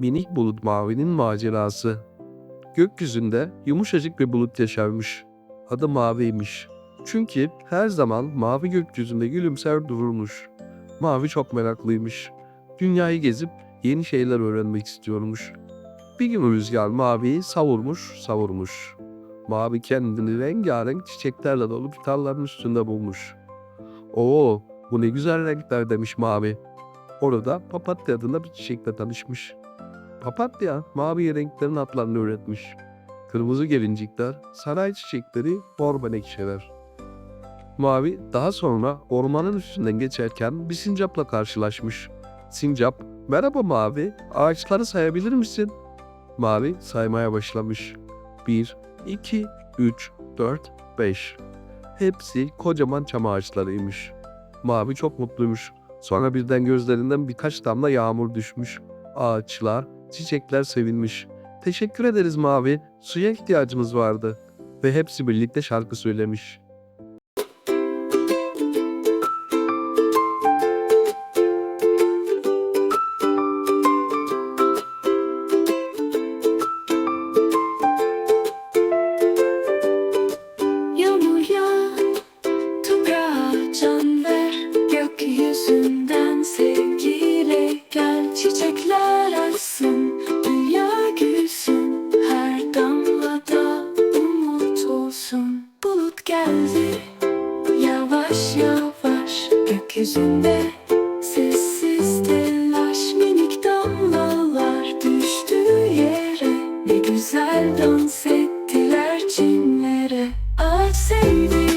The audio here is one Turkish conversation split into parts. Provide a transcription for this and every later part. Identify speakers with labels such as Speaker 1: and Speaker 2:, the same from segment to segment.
Speaker 1: Minik bulut mavinin macerası. Gökyüzünde yumuşacık bir bulut yaşarmış. Adı Mavi'ymiş. Çünkü her zaman mavi gökyüzünde gülümser dururmuş. Mavi çok meraklıymış. Dünyayı gezip yeni şeyler öğrenmek istiyormuş. Bir gün rüzgar Mavi'yi savurmuş, savurmuş. Mavi kendini rengarenk çiçeklerle dolu bir tarlanın üstünde bulmuş. Oo, bu ne güzel renkler demiş Mavi. Orada papatya adında bir çiçekle tanışmış. Papatya mavi renklerin adlarını üretmiş. Kırmızı gelincikler, saray çiçekleri, mor menekşeler. Mavi daha sonra ormanın üstünden geçerken bir sincapla karşılaşmış. Sincap, merhaba Mavi, ağaçları sayabilir misin? Mavi saymaya başlamış. 1, 2, 3, 4, 5. Hepsi kocaman çam ağaçlarıymış. Mavi çok mutluymuş. Sonra birden gözlerinden birkaç damla yağmur düşmüş. Ağaçlar, çiçekler sevinmiş. Teşekkür ederiz Mavi, suya ihtiyacımız vardı. Ve hepsi birlikte şarkı söylemiş.
Speaker 2: Gökyüzünden sevgiyle gel Çiçekler açsın, Geldi, yavaş yavaş Gökyüzünde sessiz telaş. Minik damlalar düştü yere. Ne güzel dans ettiler çimlere Ağaç sevdi,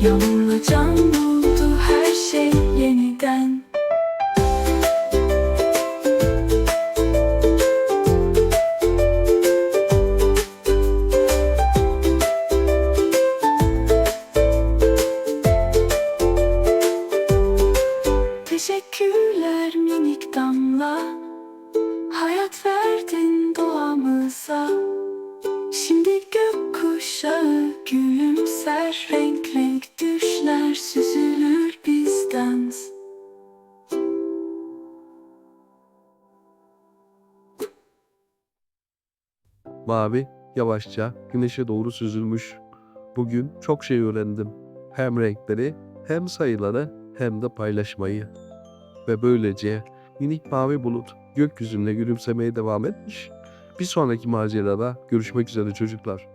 Speaker 2: 用了整
Speaker 1: Mavi yavaşça güneşe doğru süzülmüş. Bugün çok şey öğrendim. Hem renkleri, hem sayıları, hem de paylaşmayı. Ve böylece minik mavi bulut gökyüzünde gülümsemeye devam etmiş. Bir sonraki macerada görüşmek üzere çocuklar.